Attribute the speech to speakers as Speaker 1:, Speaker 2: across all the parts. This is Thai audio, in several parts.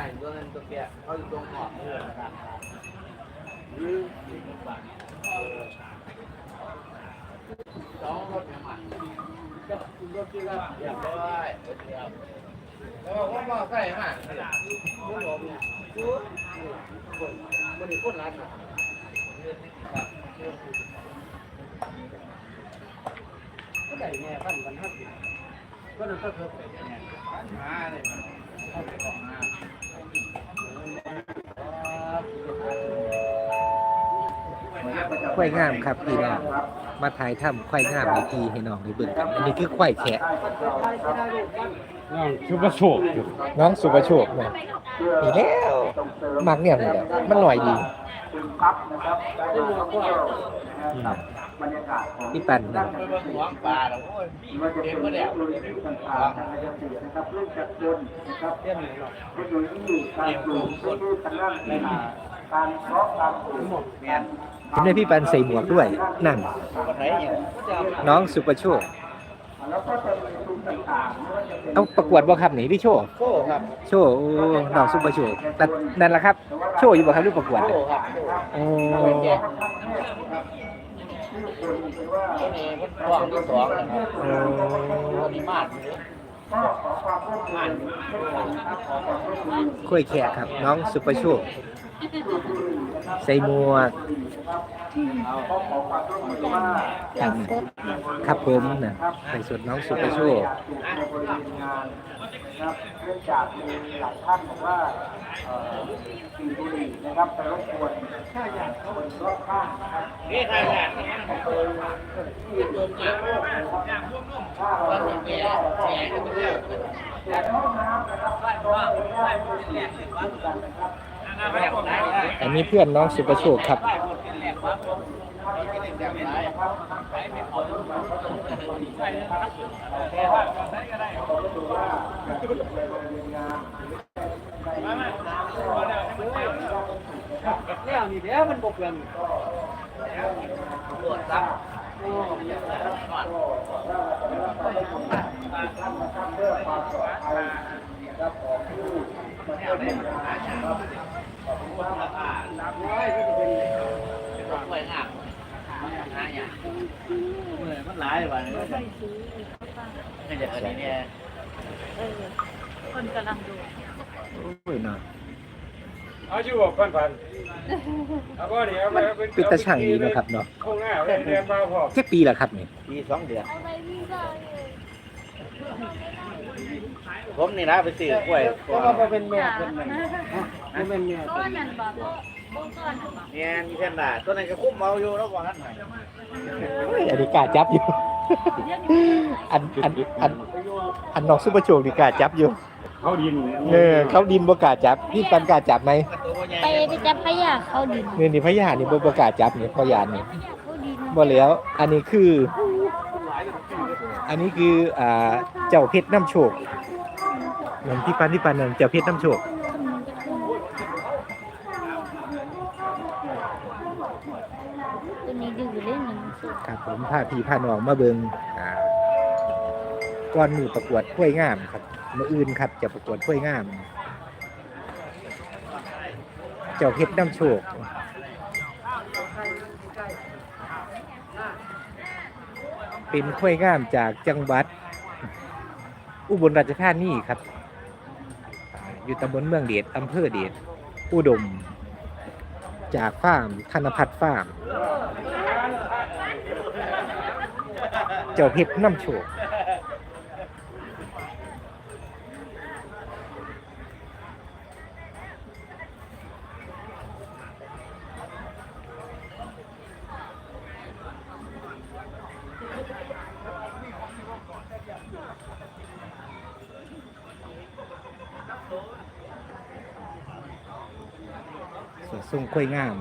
Speaker 1: ายตัวนั้นตัวเปียเขาอยู่ตรงหอบเรือนะครับสองรถเนี่ยมันก็รถที่ละเรียบร้อยแล้วก็ว่าใส่มากผู้หลงเนี่ยคนคนนี้คนรัดก็ได้แง่พันกันห้าสิบก็นั่นก็เพิ่มไปแง่มาเลยเขาไปออก
Speaker 2: ควายงามครับพี่น้องมาถ่ายทำควายงามอีกทีให้น้องได้เบิ่งกันอันนี้คือควายแขะ
Speaker 3: น้องชุบโชค
Speaker 2: น้องสุประโชคเนี่ยนี่แล้วมักเนี่ยนี่แหละมันหน่อยดีอืมพี่ปันนะ
Speaker 1: ไป เบิ่งหัวปลาแล้วโอ้ยเด็กก็แดกเด็กเต้นเลยเนาะเด็กสูงสุดไปหาหมดแมน
Speaker 2: เห็นไหมพี่ปันใส่หมวกด้วย นั่น
Speaker 1: คนไหนเนี่ยจะ
Speaker 2: น้องสุประโชคเอาประกวดบ่ครับนี่พี่โชว์
Speaker 1: โค้ครับ
Speaker 2: โชว์โอ้น้องสุประโชคแต่นั่นแหละครับ โชว์อยู่บ่ครับหรือประกวด
Speaker 1: โค้
Speaker 2: เนี่ย
Speaker 1: ครับ
Speaker 2: โอ้
Speaker 1: โค้แก่ตัวนี้มันกว้างที่สองนะครับตัวนี้มากเลยมาก
Speaker 2: คุยแขกครับ น้องสุประโชคใส่หมวกครับครับผมนะใส่สุดน้องสุประโชค นะ
Speaker 4: ครับเนื่องจากมีหลายท่านบอกว่าสีบุรีนะครับไปรบกวนคนรอบข้างนะครับ
Speaker 1: นี่ใครแหละ
Speaker 4: โดยที่โดนเชื้อโรคนะครับถ้าเราดูไม่ได้ก็แต่ห้องน้ำนะครับก็ไม่ได้ก็เสียชีวิตกันนะครับ
Speaker 2: อันนี้เพื่อนน้องสุประโชคครับ
Speaker 1: แล้วนี่แล้วมันบกเกินปวดซับ มันหลายวันเลยนี่จะอันนี้เนี่ย
Speaker 5: คนกำลังดู
Speaker 2: โอ้ยเนาะ
Speaker 3: เอาชื่อว่าพันพันเอาบ่นี่เอาไปเอา
Speaker 2: เป็นตาช่างดีเนาะครับเนาะ
Speaker 3: คงง่ายเลยเรียนมาพอ
Speaker 2: แค่ปีละครับนี่
Speaker 1: ปีสองเดือน
Speaker 5: เอาไปพี่ก็เลย
Speaker 1: ผมนี่นะไปซื้อกล้วย
Speaker 5: ก็มาเป็นแม่เป็นแม่เป็นแม่ก็นั่นบอกว่าบ้งก้อนบอก
Speaker 1: เนี่ยมีแค่หนาตัวนั้นก็คุ้มเอาอยู่แล้วว่างั้นหน่อย
Speaker 2: โอ้ยอันนี้กล้าจับอยู่ อันอันอันอันน้องสุประโชคนี่กล้าจับอยู่
Speaker 3: เขาดิน
Speaker 2: เออเขาดินบ่กล้าจับพี่ปันกล้าจับไหม
Speaker 5: ไปไปจับพยาเขาดิน
Speaker 2: นี่นี่พญานี่บ่บ่กล้าจับนี่พญานี่
Speaker 5: พยาเขาดิน
Speaker 2: บ่แล้ว อันนี้คือ อันนี้คืออ่าเจ้าเพชรน้ำโชคเหมือนพี่ปันพี่ปันนั่นเจ้าเพชรน้ำโชค
Speaker 5: ตัวนี้ดื้อเล่นหนึ่ง
Speaker 2: ครับผมพาพี่พานองมาเบิงอ่าก่อนมือประกวดกล้วยงามครับมืออื่นครับ จะประกวดกล้วยงาม เจ้าเพชรน้ำโชคเป็นกล้วยงามจากจังหวัด อุบลราชธานีครับอ่าอยู่ตำบลเมืองเดชอำเภอเดชอุดม จากฟาร์มธนพัฒน์ฟาร์ม เจ้าเพชรน้ำโชค ทรงค่อยงาม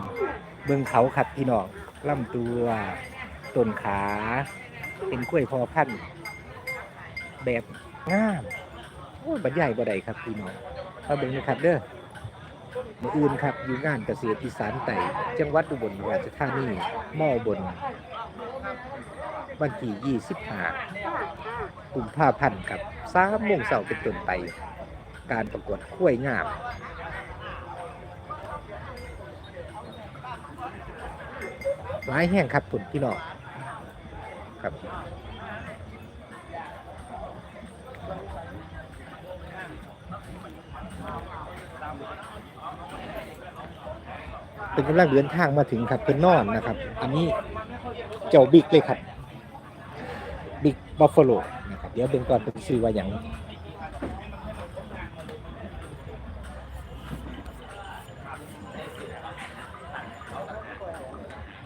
Speaker 2: เบิ่งเขาครับพี่น้องลำตัวต้นขา เป็นกล้วยพอพันธุ์แบบงามโอ้ยบรรยายบ่ได้ครับพี่น้องมาเบิ่งนะครับเด้อมื่ออื่นครับอยู่งานเกษตรอีสานไต่จังหวัดอุบลราชธานีมอบนวันที่ 25กุมภาพันธ์ครับ3โมงเช้าเป็นต้นไป การประกวดกล้วยงาม หลายแห้งครับปุ่นพี่น้องครับเป็นกำลังเดินทางมาถึงครับเป็นนอนนะครับ อันนี้เจ้าบิ๊กเลยครับบิ๊กบัฟฟาโลนะครับเดี๋ยวเบิ่งก่อนเป็นชื่อว่าอย่าง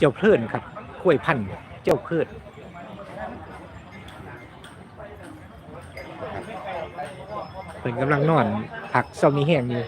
Speaker 2: จ้าเพลินครับกล้วยพันธุ์เจ้าเพลินเป็นกำลังนอนผักเศร้ามีแห้งอยู่